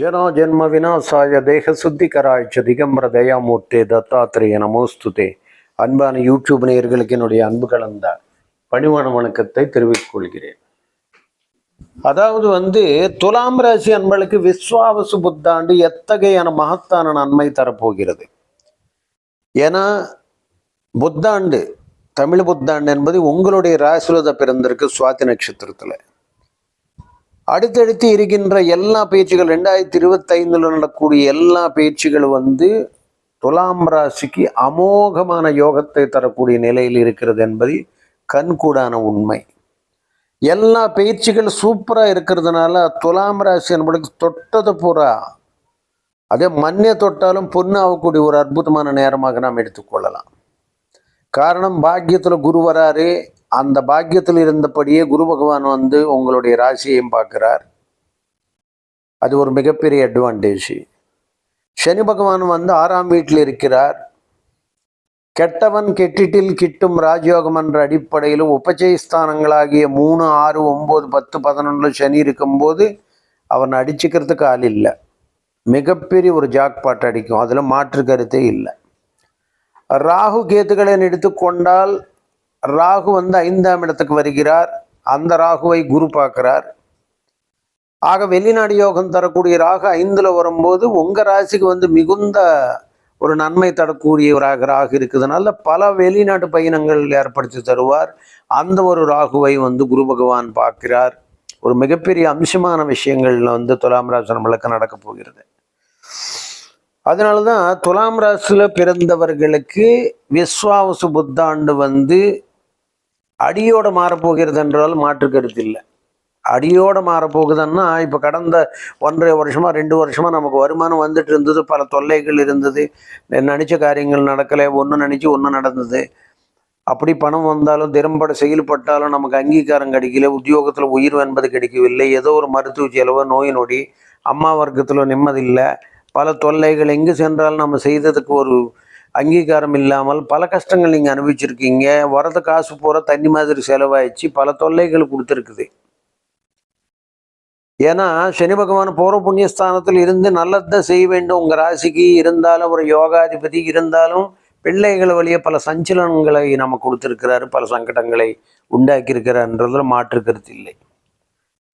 ஜனோஜன்ம விநாசாய தேக சுத்திகராய்ச்ச திகம்பர தயாமூர்த்தே தத்தாத்திரேய நமோஸ்துதே. அன்பான யூடியூப் நேயர்களுக்கு என்னுடைய அன்பு கலந்த பணிவான வணக்கத்தை தெரிவித்துக் கொள்கிறேன் அதாவது வந்து துலாம் ராசி அன்பளுக்கு விஸ்வாவசு புத்தாண்டு எத்தகையான மகத்தான நன்மை தரப்போகிறது? ஏன்னா புத்தாண்டு தமிழ் புத்தாண்டு என்பது உங்களுடைய ராசிரத பிறந்திருக்கு சுவாதி நட்சத்திரத்தில். அடுத்தடுத்து இருக்கின்ற எல்லா பேச்சுகள் ரெண்டாயிரத்தி இருபத்தைந்தில் நடக்கூடிய எல்லா பேச்சுகளும் வந்து துலாம் ராசிக்கு அமோகமான யோகத்தை தரக்கூடிய நிலையில் இருக்கிறது என்பது கண்கூடான உண்மை. எல்லா பயிற்சிகள் சூப்பராக இருக்கிறதுனால துலாம் ராசி நம்மளுக்கு தொட்டது பூரா. அதே மண்ணை தொட்டாலும் பொண்ணு ஆகக்கூடிய ஒரு அற்புதமான நேரமாக நாம் எடுத்துக்கொள்ளலாம். காரணம் பாக்கியத்தில் குரு வராரு. அந்த பாக்கியத்தில் இருந்தபடியே குரு பகவான் வந்து உங்களுடைய ராசியையும் பார்க்கிறார். அது ஒரு மிகப்பெரிய அட்வான்டேஜ் சனி பகவான் வந்து ஆறாம் வீட்டில் இருக்கிறார். கெட்டவன் கெட்டிட்டில் கிட்டும் ராஜயோகம் என்ற அடிப்படையிலும் உபச்சயஸ்தானங்களாகிய மூணு ஆறு ஒம்பது பத்து பதினொன்றில் சனி இருக்கும்போது அவன் அடிச்சுக்கிறதுக்கு ஆள் இல்லை. மிகப்பெரிய ஒரு ஜாக்பாட் அடிக்கும். அதில் மாற்று கருத்தே இல்லை. ராகு கேத்துக்களை எடுத்துக்கொண்டால் ராகு வந்து ஐந்தாம் இடத்துக்கு வருகிறார். அந்த ராகுவை குரு பார்க்கிறார். ஆக வெளிநாடு யோகம் தரக்கூடிய ராகு ஐந்துல வரும்போது உங்க ராசிக்கு வந்து மிகுந்த ஒரு நன்மை தரக்கூடிய ராக ராகு இருக்குதுனால பல வெளிநாட்டு பயணங்கள் ஏற்படுத்தி தருவார். அந்த ஒரு ராகுவை வந்து குரு பகவான் பார்க்கிறார். ஒரு மிகப்பெரிய அம்சமான விஷயங்கள்ல வந்து துலாம் ராசி நம்மளுக்கு நடக்க போகிறது. அதனால தான் துலாம் ராசியில் பிறந்தவர்களுக்கு விஸ்வாவசு புத்தாண்டு வந்து அடியோடு மாறப்போகிறது என்றால் மாற்று கருத்து இல்லை. அடியோடு மாறப்போகுதுன்னா இப்போ கடந்த ஒன்றரை வருஷமாக ரெண்டு வருஷமாக நமக்கு வருமானம் வந்துட்டு இருந்தது பல தொல்லைகள் இருந்தது நினச்ச காரியங்கள் நடக்கலை ஒன்று நினச்சி ஒன்று நடந்தது. அப்படி பணம் வந்தாலும் திறம்பட செயல்பட்டாலும் நமக்கு அங்கீகாரம் கிடைக்கல உத்தியோகத்தில் உயிர் என்பது கிடைக்கவில்லை ஏதோ ஒரு மருத்துவ செலவு நோய் நொடி அம்மா வர்க்கத்தில் நிம்மதி இல்லை பல தொல்லைகள் எங்கு சென்றாலும் நம்ம செய்ததுக்கு ஒரு அங்கீகாரம் இல்லாமல் பல கஷ்டங்கள் நீங்கள் அனுபவிச்சிருக்கீங்க. வரது காசு போகிற தண்ணி மாதிரி செலவாயிடுச்சு. பல தொல்லைகள் கொடுத்துருக்குது. ஏன்னா சனி பகவான் பூர்வ புண்ணியஸ்தானத்தில் இருந்து நல்லதை செய்ய வேண்டும். உங்கள் ராசிக்கு இருந்தாலும் ஒரு யோகாதிபதி இருந்தாலும் பிள்ளைகள் வழியே பல சஞ்சலங்களை நம்ம கொடுத்துருக்கிறாரு. பல சங்கடங்களை உண்டாக்கியிருக்கிறார்ன்றதுல மாற்று கருத்து இல்லை.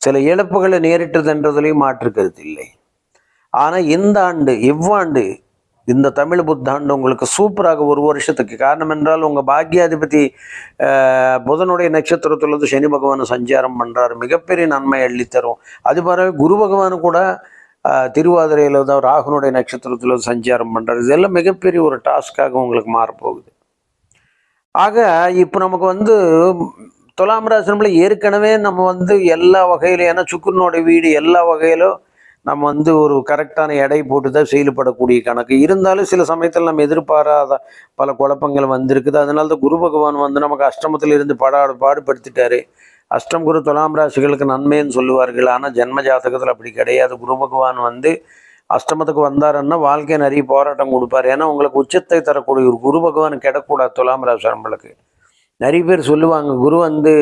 சில இழப்புகளை நேரிட்டதுன்றதுலையும் மாற்று கருத்து இல்லை. ஆனால் இந்த ஆண்டு இவ்வாண்டு இந்த தமிழ் புத்தாண்டு உங்களுக்கு சூப்பராக ஒரு வருஷத்துக்கு காரணம் என்றால் உங்கள் பாக்கியாதிபதி புதனுடைய நட்சத்திரத்தில் வந்து சனி பகவான் சஞ்சாரம் பண்ணுறாரு மிகப்பெரிய நன்மை அள்ளித்தரும். அது பிறகு குரு பகவான் கூட திருவாதிரையில் தான் ராகுனுடைய நட்சத்திரத்தில் சஞ்சாரம் பண்ணுறாரு இதெல்லாம் மிகப்பெரிய ஒரு டாஸ்க்காக உங்களுக்கு மாறப்போகுது. ஆக இப்போ நமக்கு வந்து துலாம் ராசி ஏற்கனவே நம்ம வந்து எல்லா வகையிலும் ஏன்னா சுக்குரனுடைய வீடு எல்லா வகையிலும் நம்ம வந்து ஒரு கரெக்டான எடை போட்டு தான் செயல்படக்கூடிய கணக்கு. இருந்தாலும் சில சமயத்தில் நம்ம எதிர்பாராத பல குழப்பங்கள் வந்திருக்குது. அதனால தான் குரு பகவான் வந்து நமக்கு அஷ்டமத்தில் இருந்து படா பாடுபடுத்திட்டாரு. அஷ்டம் குரு துலாம் ராசிகளுக்கு நன்மைன்னு சொல்லுவார்கள். ஆனால் ஜென்ம ஜாதகத்தில் அப்படி கிடையாது. குரு பகவான் வந்து அஷ்டமத்துக்கு வந்தாருன்னா வாழ்க்கையை நிறைய போராட்டம் கொடுப்பார். ஏன்னா உங்களுக்கு உச்சத்தை தரக்கூடிய ஒரு குரு பகவான் கிடக்கூடாது துலாம் ராசி நம்மளுக்கு நிறைய பேர் சொல்லுவாங்க குரு வந்து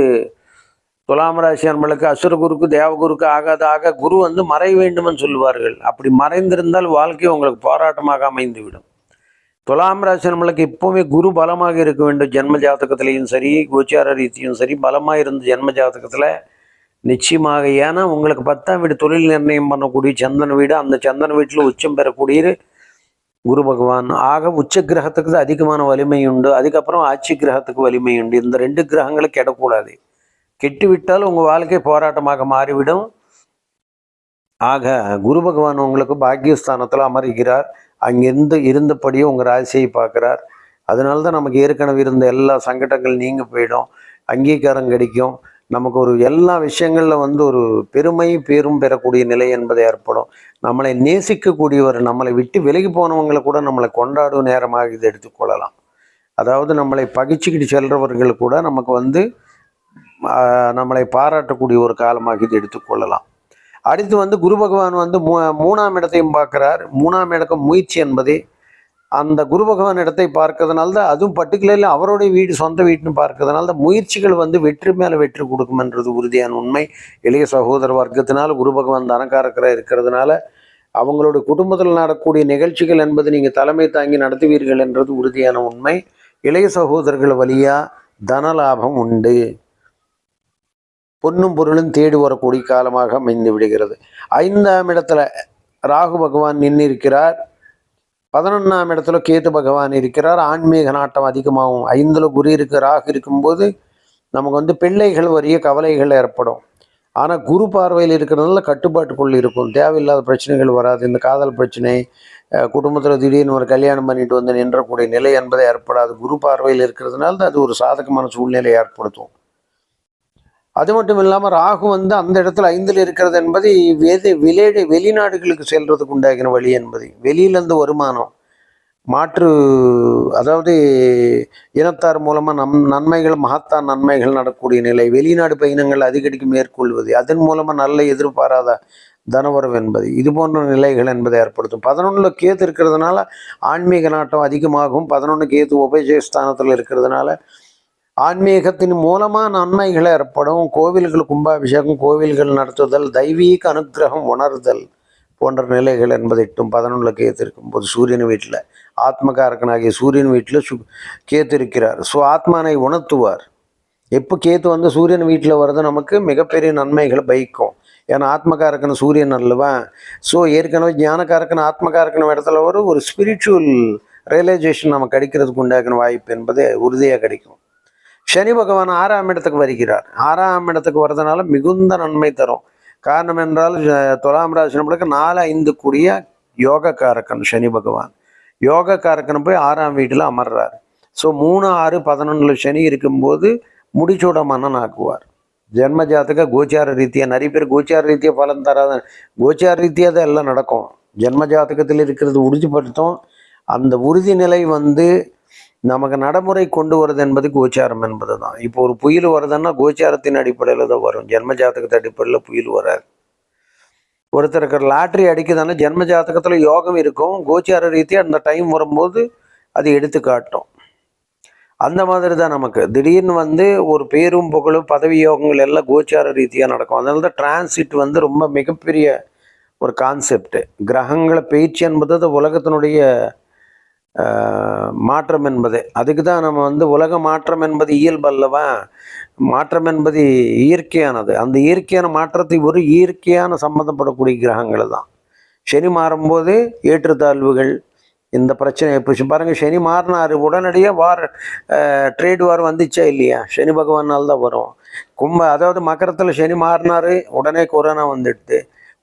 துலாம் ராசி நம்மளுக்கு அசுர குருக்கு தேவகுருக்கு ஆகாத ஆக குரு வந்து மறை வேண்டும்னு சொல்லுவார்கள் அப்படி மறைந்திருந்தால் வாழ்க்கை உங்களுக்கு போராட்டமாக அமைந்து விடும் துலாம் ராசி நம்மளுக்கு எப்பவுமே குரு பலமாக இருக்க வேண்டும். ஜென்ம ஜாதகத்திலையும் சரி கோச்சார ரீதியும் சரி பலமாக இருந்த ஜென்ம ஜாதகத்தில் நிச்சயமாக ஏன்னா உங்களுக்கு பத்தாம் வீடு தொழில் நிர்ணயம் பண்ணக்கூடிய சந்தன வீடு அந்த சந்தன வீட்டில் உச்சம் பெறக்கூடிய குரு பகவான். ஆக உச்ச கிரகத்துக்கு தான் அதிகமான வலிமை உண்டு. அதுக்கப்புறம் ஆட்சி கிரகத்துக்கு வலிமை உண்டு. இந்த ரெண்டு கிரகங்களுக்கு இடக்கூடாது கெட்டுவிட்டால் உங்கள் வாழ்க்கை போராட்டமாக மாறிவிடும். ஆக குரு பகவான் உங்களுக்கு பாக்கியஸ்தானத்தில் அமர்கிறார். அங்கிருந்து இருந்தபடியே உங்கள் ராசியை பார்க்குறார். அதனால தான் நமக்கு ஏற்கனவே இருந்த எல்லா சங்கடங்கள் நீங்கி போயிடும். அங்கீகாரம் கிடைக்கும். நமக்கு ஒரு எல்லா விஷயங்களில் வந்து ஒரு பெருமை பேரும் பெறக்கூடிய நிலை என்பது ஏற்படும். நம்மளை நேசிக்கக்கூடியவர் நம்மளை விட்டு விலகி போனவங்களை கூட நம்மளை கொண்டாடும் நேரமாக இதை எடுத்துக்கொள்ளலாம் அதாவது நம்மளை பகிச்சுக்கிட்டு செல்றவர்கள் கூட நமக்கு வந்து நம்மளை பாராட்டக்கூடிய ஒரு காலமாக இது எடுத்துக்கொள்ளலாம் அடுத்து வந்து குரு பகவான் வந்து மூ மூணாம் இடத்தையும் பார்க்குறார். மூணாம் இடக்கம் முயற்சி என்பதே அந்த குரு பகவான் இடத்தை பார்க்கறதுனால தான் அதுவும் பர்டிகுலர்லி அவருடைய வீடு சொந்த வீட்டுன்னு பார்க்கறதுனால தான் முயற்சிகள் வந்து வெற்றி மேலே வெற்றி கொடுக்கும்ன்றது உறுதியான உண்மை. இளைய சகோதர வர்க்கத்தினால் குரு பகவான் தனக்காரக்கராக இருக்கிறதுனால அவங்களுடைய குடும்பத்தில் நடக்கக்கூடிய நிகழ்ச்சிகள் என்பது நீங்கள் தலைமை தாங்கி நடத்துவீர்கள் என்றது உறுதியான உண்மை. இளைய சகோதரர்கள் வழியாக தன லாபம் உண்டு. பொன்னும் பொருளும் தேடி வரக்கூடிய காலமாக அமைந்து விடுகிறது. ஐந்தாம் இடத்துல ராகு பகவான் நின்று இருக்கிறார் பதினொன்றாம் இடத்துல கேது பகவான் இருக்கிறார். ஆன்மீக நாட்டம் அதிகமாகும். ஐந்தில் குரு இருக்கு ராகு இருக்கும்போது நமக்கு வந்து பிள்ளைகள் வரிய கவலைகள் ஏற்படும். ஆனால் குரு பார்வையில் இருக்கிறதுனால கட்டுப்பாட்டுக்குள் இருக்கும். தேவையில்லாத பிரச்சனைகள் வராது. இந்த காதல் பிரச்சனை குடும்பத்தில் திடீர்னு ஒரு கல்யாணம் பண்ணிட்டு வந்து நின்றக்கூடிய நிலை என்பது ஏற்படாது. குரு பார்வையில் இருக்கிறதுனால தான் அது ஒரு சாதகமான சூழ்நிலை ஏற்படுத்தும். அது மட்டும் இல்லாமல் ராகு வந்து அந்த இடத்துல ஐந்தில் இருக்கிறது என்பது வெது வெளியே வெளிநாடுகளுக்கு செல்றதுக்கு உண்டாகின வழி என்பது. வெளியிலேருந்து வருமானம். மாற்று அதாவது இனத்தார் மூலமாக நம் நன்மைகள் மகத்தா நன்மைகள் நடக்கக்கூடிய நிலை. வெளிநாடு பயணங்கள் அதிகடிக்கு மேற்கொள்வது அதன் மூலமாக நல்ல எதிர்பாராத தனவரவு என்பது. இது போன்ற நிலைகள் என்பதை ஏற்படுத்தும். பதினொன்றில் கேத்து இருக்கிறதுனால ஆன்மீக நாட்டம் அதிகமாகும். பதினொன்று கேத்து உபஜயஸ்தானத்தில் இருக்கிறதுனால ஆன்மீகத்தின் மூலமாக நன்மைகள் ஏற்படும். கோவில்கள் கும்பாபிஷேகம் கோவில்கள் நடத்துதல் தெய்வீக அனுக்கிரகம் உணர்தல் போன்ற நிலைகள் என்பதிட்டும் பதினொன்றில் கேத்து இருக்கும்போது சூரியன் வீட்டில் ஆத்மகாரகனாகிய சூரியன் வீட்டில் சு கேத்து இருக்கிறார் ஸோ ஆத்மானை உணர்த்துவார். எப்போ கேத்து வந்து சூரியன் வீட்டில் வர்றது நமக்கு மிகப்பெரிய நன்மைகளை பயிக்கும். ஏன்னா ஆத்மகாரக்கன் சூரியன் அல்லவா? ஸோ ஏற்கனவே ஞானக்காரக்கன் ஆத்மகாரக்கன் இடத்துல ஒரு ஒரு ஸ்பிரிச்சுவல் ரியலைசேஷன் நமக்கு கிடைக்கிறதுக்கு உண்டாக்கின வாய்ப்பு என்பது உறுதியாக கிடைக்கும். சனி பகவான் ஆறாம் இடத்துக்கு வருகிறார். ஆறாம் இடத்துக்கு வர்றதுனால மிகுந்த நன்மை தரும். காரணம் என்றால் துலாம் ராசி நம்மளுக்கு நாலு ஐந்து கூடிய யோக காரக்கன் சனி பகவான். யோக காரக்கன் போய் ஆறாம் வீட்டில் அமர்றார். ஸோ மூணு ஆறு பதினொன்றில் சனி இருக்கும்போது முடிச்சோட மன்னன் ஆக்குவார். ஜென்ம கோச்சார ரீதியாக நிறைய பேர் கோச்சார ரீதியாக பலன் தராத கோச்சார ரீதியாக தான் எல்லாம் நடக்கும். ஜென்ம ஜாதகத்தில் இருக்கிறது உறுதிப்படுத்தும். அந்த உறுதிநிலை வந்து நமக்கு நடைமுறை கொண்டு வருது என்பது கோச்சாரம் என்பது தான் இப்போ ஒரு புயல் வருதுன்னா கோச்சாரத்தின் அடிப்படையில் தான் வரும். ஜென்ம ஜாதகத்து அடிப்படையில் புயல் வராது. ஒருத்தருக்கு லாட்ரி அடிக்குதுன்னா ஜென்ம ஜாதகத்தில் யோகம் இருக்கும். கோச்சார ரீதியாக அந்த டைம் வரும்போது அது எடுத்து காட்டும் அந்த மாதிரி தான் நமக்கு. திடீர்னு வந்து ஒரு பேரும் புகழும் பதவி யோகங்கள் எல்லாம் கோச்சார ரீதியாக நடக்கும். அதனால தான் டிரான்சிட் வந்து ரொம்ப மிகப்பெரிய ஒரு கான்செப்ட் கிரகங்களை பயிற்சி என்பது அது உலகத்தினுடைய மாற்றம் என்பது. அதுக்கு தான் நம்ம வந்து உலக மாற்றம் என்பது இயல்பு அல்லவா? மாற்றம் என்பது இயற்கையானது. அந்த இயற்கையான மாற்றத்தை ஒரு இயற்கையான சம்மந்தப்படக்கூடிய கிரகங்கள் தான். சனி மாறும்போது ஏற்றுத்தாழ்வுகள் இந்த பிரச்சனை இப்போ பாருங்கள் சனி மாறினார் உடனடியாக வார் ட்ரேட் வார் வந்துச்சா இல்லையா? சனி பகவானால் தான் வரும். கும்ப அதாவது மகரத்தில் சனி மாறினார் உடனே கொரோனா வந்துடுது.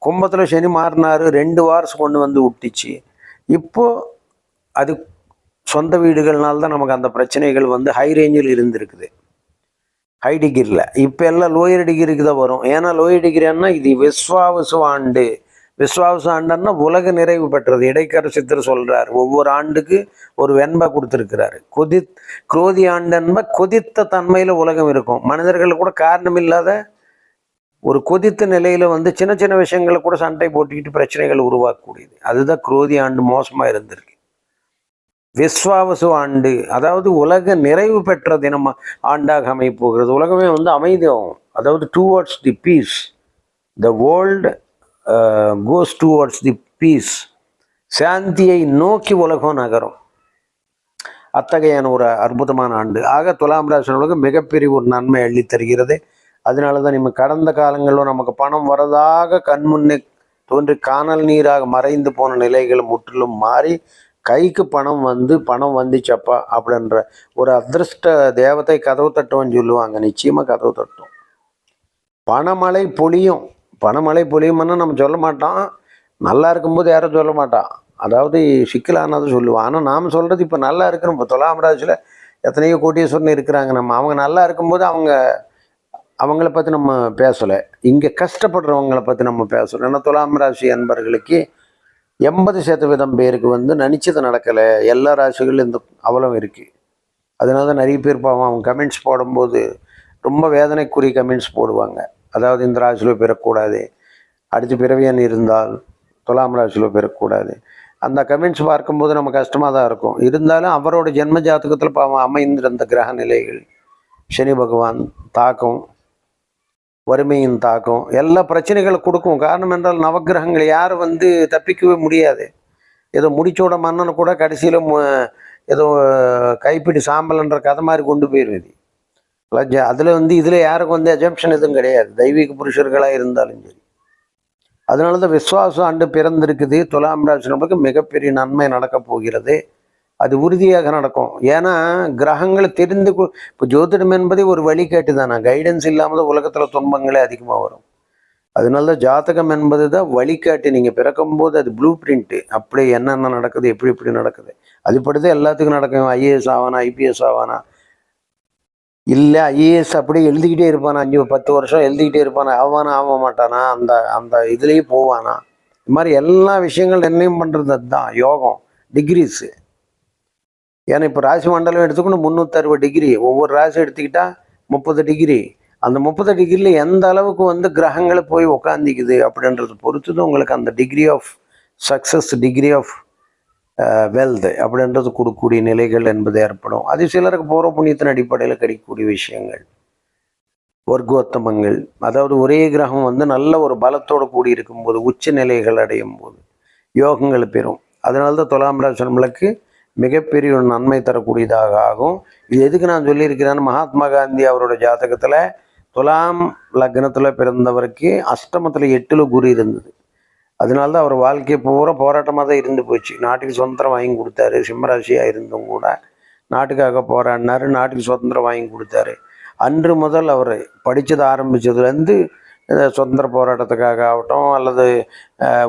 கும்பத்தில் சனி மாறினாரு ரெண்டு வார்ஸ் கொண்டு வந்து விட்டுச்சு. இப்போது அது சொந்த வீடுகள்னால தான் நமக்கு அந்த பிரச்சனைகள் வந்து ஹை ரேஞ்சில் இருந்திருக்குது. ஹை டிகிரியில் இப்போ எல்லாம் லோயர் டிகிரிக்கு தான் வரும். ஏன்னா லோயர் டிகிரின்னா இது விஸ்வாவசு ஆண்டு. விஸ்வாவசு ஆண்டுன்னா உலக நிறைவு பெற்றது. இடைக்கர சித்தர் சொல்றார் ஒவ்வொரு ஆண்டுக்கு ஒரு வெண்பை கொடுத்துருக்கிறாரு. கொதி குரோதி ஆண்டன்ப கொதித்த தன்மையில் உலகம் இருக்கும். மனிதர்கள் கூட காரணம் இல்லாத ஒரு கொதித்த நிலையில் வந்து சின்ன சின்ன விஷயங்களை கூட சண்டை போட்டுக்கிட்டு பிரச்சனைகள் உருவாக்கக்கூடியது. அதுதான் குரோதி ஆண்டு மோசமாக இருந்திருக்கு. விஸ்வாவசு ஆண்டு அதாவது உலக நிறைவு பெற்ற தினம் ஆண்டாக அமைப்புகிறது உலகமே வந்து அமைதியாகும் அதாவது towards the peace the world goes towards the peace சாந்தியை நோக்கி உலகம் நகரும். அத்தகையான ஒரு அற்புதமான ஆண்டு. ஆக துலாம் ராசினர்களுக்கு மிகப்பெரிய ஒரு நன்மை அள்ளி தருகிறது. அதனால தான் நம்ம கடந்த காலங்களில் நமக்கு பணம் வரதாக கண்முன்னே தோன்றி காணல் நீராக மறைந்து போன நிலைகள் முற்றிலும் மாறி கைக்கு பணம் வந்து பணம் வந்துச்சப்பா அப்படின்ற ஒரு அதிர்ஷ்ட தேவத்தை கதவு தட்டுவோம்னு சொல்லுவாங்க. நிச்சயமாக கதவு தட்டும். பணமழை பொழியும். பணமழை பொழியும்னா நம்ம சொல்ல மாட்டோம். நல்லா இருக்கும்போது யாரும் சொல்ல மாட்டான் அதாவது சிக்கலானது சொல்லுவான். ஆனால் நாம் சொல்கிறது இப்போ நல்லா இருக்கிறோம் இப்போ துலாம் ராசியில் எத்தனையோ கோட்டீஸ்வரன் இருக்கிறாங்க நம்ம. அவங்க நல்லா இருக்கும்போது அவங்க அவங்கள பற்றி நம்ம பேசலை. இங்கே கஷ்டப்படுறவங்களை பற்றி நம்ம பேசுகிறோம் ஏன்னா துலாம் ராசி அன்பர்களுக்கு எண்பது சதவீதம் பேருக்கு வந்து நினச்சது நடக்கலை. எல்லா ராசிகளும் இந்த அவலம் இருக்குது அதனால தான் நிறைய பேர் பாவம் அவங்க கமெண்ட்ஸ் போடும்போது ரொம்ப வேதனைக்குரிய கமெண்ட்ஸ் போடுவாங்க. அதாவது இந்த ராசியில் பெறக்கூடாது. அடுத்து பிறவியன் இருந்தால் துலாம் ராசியில் பெறக்கூடாது. அந்த கமெண்ட்ஸ் பார்க்கும்போது நம்ம கஷ்டமாக தான் இருக்கும். இருந்தாலும் அவரோட ஜென்ம ஜாதகத்தில் பாவம் அமைந்திருந்த கிரக நிலைகள் சனி பகவான் தாக்கம் வறுமையின் தாக்கம் எல்லா பிரச்சனைகளை கொடுக்கும். காரணம் என்றால் நவகிரகங்கள் யாரும் வந்து தப்பிக்கவே முடியாது. ஏதோ முடிச்சோட மன்னன் கூட கடைசியில் ஏதோ கைப்பிடி சாம்பல்ன்ற கதை மாதிரி கொண்டு போயிடுது அதில் வந்து இதில் யாருக்கும் வந்து அஜம்ஷன் எதுவும் கிடையாது. தெய்வீக புருஷர்களாக இருந்தாலும் சரி. அதனால தான் விஸ்வாசம் ஆண்டு பிறந்திருக்குது. துலாம் ராசி நமக்கு மிகப்பெரிய நன்மை நடக்கப் போகிறது. அது உறுதியாக நடக்கும். ஏன்னா கிரகங்களை தெரிந்து இப்போ ஜோதிடம் என்பதே ஒரு வழிகேட்டு தானே கைடன்ஸ் இல்லாமல் தான் உலகத்தில் துன்பங்களே அதிகமாக வரும். அதனால தான் ஜாதகம் என்பது தான் வழிகாட்டி. நீங்கள் பிறக்கும்போது அது ப்ளூ பிரிண்ட்டு அப்படி என்னென்ன நடக்குது எப்படி எப்படி நடக்குது. அதுபடி தான் எல்லாத்துக்கும் நடக்கும். ஐஏஎஸ் ஆவானா ஐபிஎஸ் ஆவானா? இல்லை ஐஏஎஸ் அப்படியே எழுதிக்கிட்டே இருப்பானா? அஞ்சு பத்து வருஷம் எழுதிக்கிட்டே இருப்பானா? ஆவானா ஆக மாட்டானா? அந்த அந்த இதுலேயே போவானா? இது மாதிரி எல்லா விஷயங்கள் நிர்ணயம் பண்ணுறது அதுதான் யோகம் டிகிரிஸு ஏன்னா இப்போ ராசி மண்டலம் எடுத்துக்கணும் முந்நூற்றறுபது டிகிரி ஒவ்வொரு ராசி எடுத்துக்கிட்டால் முப்பது டிகிரி அந்த முப்பது டிகிரியில் எந்த அளவுக்கு வந்து கிரகங்களை போய் உக்காந்திக்குது அப்படின்றத பொறுத்து தான் உங்களுக்கு அந்த degree of success degree of wealth அப்படின்றது கொடுக்கக்கூடிய நிலைகள் என்பது ஏற்படும். அது சிலருக்கு போகிற புண்ணியத்தின் அடிப்படையில் கிடைக்கக்கூடிய விஷயங்கள். வர்க்கோத்தமங்கள். அதாவது ஒரே கிரகம் வந்து நல்ல ஒரு பலத்தோடு கூடி இருக்கும்போது உச்ச நிலைகள் அடையும் போது யோகங்கள் பெறும். அதனால தான் துலாம் ராசி நம்மளுக்கு மிகப்பெரிய ஒரு நன்மை தரக்கூடியதாக ஆகும். இது எதுக்கு நான் சொல்லியிருக்கிறேன்னு மகாத்மா காந்தி அவரோட ஜாதகத்தில் துலாம் லக்னத்தில் பிறந்தவருக்கு அஷ்டமத்தில் எட்டில் குரு இருந்தது. அதனால தான் அவர் வாழ்க்கை பூரா போராட்டமாக தான் இருந்து போச்சு. நாட்டுக்கு சுதந்திரம் வாங்கி கொடுத்தாரு. சிம்மராசியாக இருந்தும் கூட நாட்டுக்காக போராடினாரு. நாட்டுக்கு சுதந்திரம் வாங்கி கொடுத்தாரு. அன்று முதல் அவர் படித்தது ஆரம்பித்ததுலேருந்து சுதந்திர போராட்டத்துக்காக ஆகட்டும் அல்லது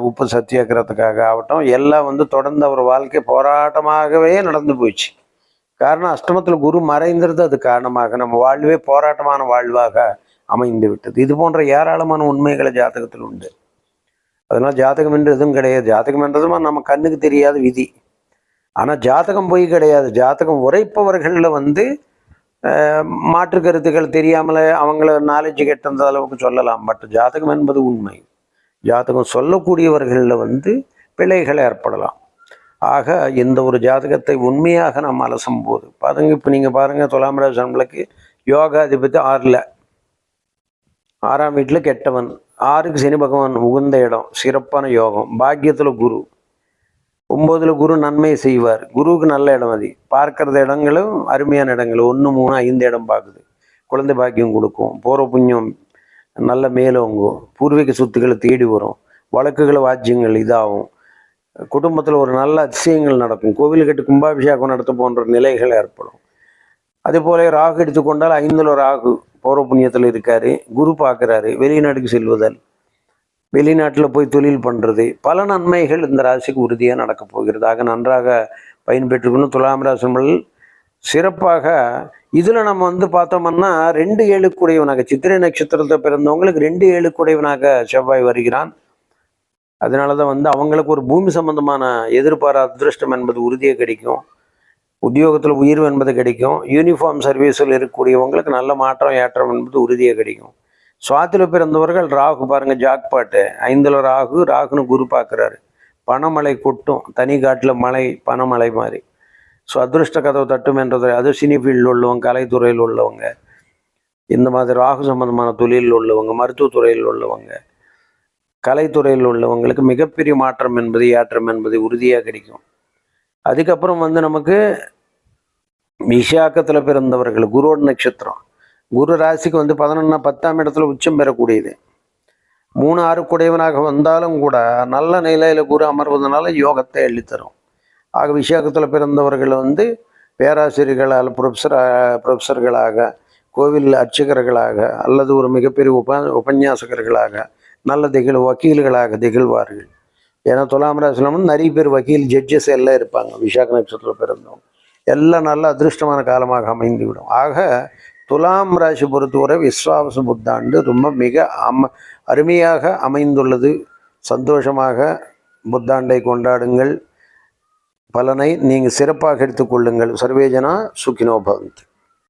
உப்பு சத்தியாகிரகத்துக்காக ஆகட்டும் எல்லாம் வந்து தொடர்ந்து அவர் வாழ்க்கை போராட்டமாகவே நடந்து போச்சு காரணம் அஷ்டமத்தில் குரு மறைந்திருது அது காரணமாக நம்ம வாழ்வே போராட்டமான வாழ்வாக அமைந்து விட்டது. இது போன்ற ஏராளமான உண்மைகளை ஜாதகத்தில் உண்டு. அதனால் ஜாதகம் என்று எதுவும் கிடையாது. ஜாதகம் என்றதுமா நம்ம கண்ணுக்கு தெரியாத விதி. ஆனால் ஜாதகம் போய் கிடையாது. ஜாதகம் உரைப்பவர்களில் வந்து மாற்று கருத்துக்கள் தெரியாமலே அவங்கள நாலேஜ் கெட்டந்த அளவுக்கு சொல்லலாம். பட் ஜாதகம் என்பது உண்மை. ஜாதகம் சொல்லக்கூடியவர்களில் வந்து பிழைகள் ஏற்படலாம். ஆக இந்த ஒரு ஜாதகத்தை உண்மையாக நாம் அலசும் போது பாருங்க இப்போ நீங்கள் பாருங்கள் துலாம் ராசன்களுக்கு யோகாதிபதி ஆறில். ஆறாம் வீட்டில் கெட்டவன். ஆறுக்கு சனி பகவான் உகந்த இடம் சிறப்பான யோகம் பாக்கியத்தில் குரு. ஒம்போதில் குரு நன்மையை செய்வார். குருவுக்கு நல்ல இடம் அது. பார்க்கறது இடங்களும் அருமையான இடங்கள். ஒன்று மூணு ஐந்து இடம் பார்க்குது. குழந்தை பாக்கியம் கொடுக்கும். போகிற புண்ணியம் நல்ல மேலோங்கும் பூர்வீக சொத்துக்களை தேடி வரும். வழக்குகளை வாஜ்யங்கள் இதாகும். குடும்பத்தில் ஒரு நல்ல அதிசயங்கள் நடக்கும். கோவில் கட்டு கும்பாபிஷேகம் நடத்த போன்ற நிலைகள் ஏற்படும். அதே போல் ராகு எடுத்துக்கொண்டால் ஐந்தில் ராகு பௌர புண்ணியத்தில் இருக்கார். குரு பார்க்குறாரு. வெளிநாட்டுக்கு செல்வதால். வெளிநாட்டில் போய் தொழில் பண்ணுறது பல நன்மைகள் இந்த ராசிக்கு உறுதியாக நடக்கப் போகிறது. ஆக நன்றாக பயன்பெற்றுக்கணும் துலாம் ராசிகள் சிறப்பாக இதில் நம்ம வந்து பார்த்தோம்னா ரெண்டு ஏழுக்குடையவனாக சித்திரை நட்சத்திரத்தை பிறந்தவங்களுக்கு ரெண்டு ஏழுக்குடையவனாக செவ்வாய் வருகிறான். அதனால தான் வந்து அவங்களுக்கு ஒரு பூமி சம்பந்தமான எதிர்பாரா அதிருஷ்டம் என்பது உறுதியாக கிடைக்கும். உத்தியோகத்தில் உயர்வு என்பது கிடைக்கும். யூனிஃபார்ம் சர்வீஸில் இருக்கக்கூடியவங்களுக்கு நல்ல மாற்றம் ஏற்றம் என்பது உறுதியாக கிடைக்கும். சுவாத்தில் பிறந்தவர்கள் ராகு பாருங்க ஜாக்பாட்டு. ஐந்தில் ராகு ராகுன்னு குரு பார்க்குறாரு பணமலை கொட்டும். தனி காட்டில் மழை பணமலை மாதிரி. ஸோ அதிருஷ்ட கதவு தட்டும் என்றது அது சினி ஃபீல்டில் உள்ளவங்க கலைத்துறையில் உள்ளவங்க. இந்த மாதிரி ராகு சம்பந்தமான தொழிலில் உள்ளவங்க மருத்துவத்துறையில் உள்ளவங்க கலைத்துறையில் உள்ளவங்களுக்கு மிகப்பெரிய மாற்றம் என்பது ஏற்றம் என்பது உறுதியாக கிடைக்கும். அதுக்கப்புறம் வந்து நமக்கு விஷாக்கத்தில் பிறந்தவர்கள் குருவோட நட்சத்திரம். குரு ராசிக்கு வந்து பதினொன்னா பத்தாம் இடத்துல உச்சம் பெறக்கூடியது. மூணு ஆறு குடையவனாக வந்தாலும் கூட நல்ல நிலையில் குரு அமர்வதனால யோகத்தை எழுதித்தரும் ஆக விஷாக்கத்தில் பிறந்தவர்கள் வந்து பேராசிரியர்களால் ப்ரொஃபஸர் ப்ரொஃபஸர்களாக கோவில் அர்ச்சகர்களாக அல்லது ஒரு மிகப்பெரிய உப உபன்யாசகர்களாக நல்ல திகழ் வக்கீல்களாக திகழ்வார்கள். ஏன்னா துலாம் ராசியில் வந்து நிறைய பேர் வக்கீல் ஜட்ஜஸ் எல்லாம் இருப்பாங்க. விசாக நட்சத்திரத்தில் பிறந்தவங்க. எல்லாம் நல்ல அதிருஷ்டமான காலமாக அமைந்துவிடும். ஆக துலாம் ராசி பொறுத்தவரை விஸ்வாவச புத்தாண்டு ரொம்ப மிக அம அருமையாக அமைந்துள்ளது. சந்தோஷமாக புத்தாண்டை கொண்டாடுங்கள். பலனை நீங்கள் சிறப்பாக எடுத்துக்கொள்ளுங்கள். சர்வேஜனா சுக்கினோ பவந்த்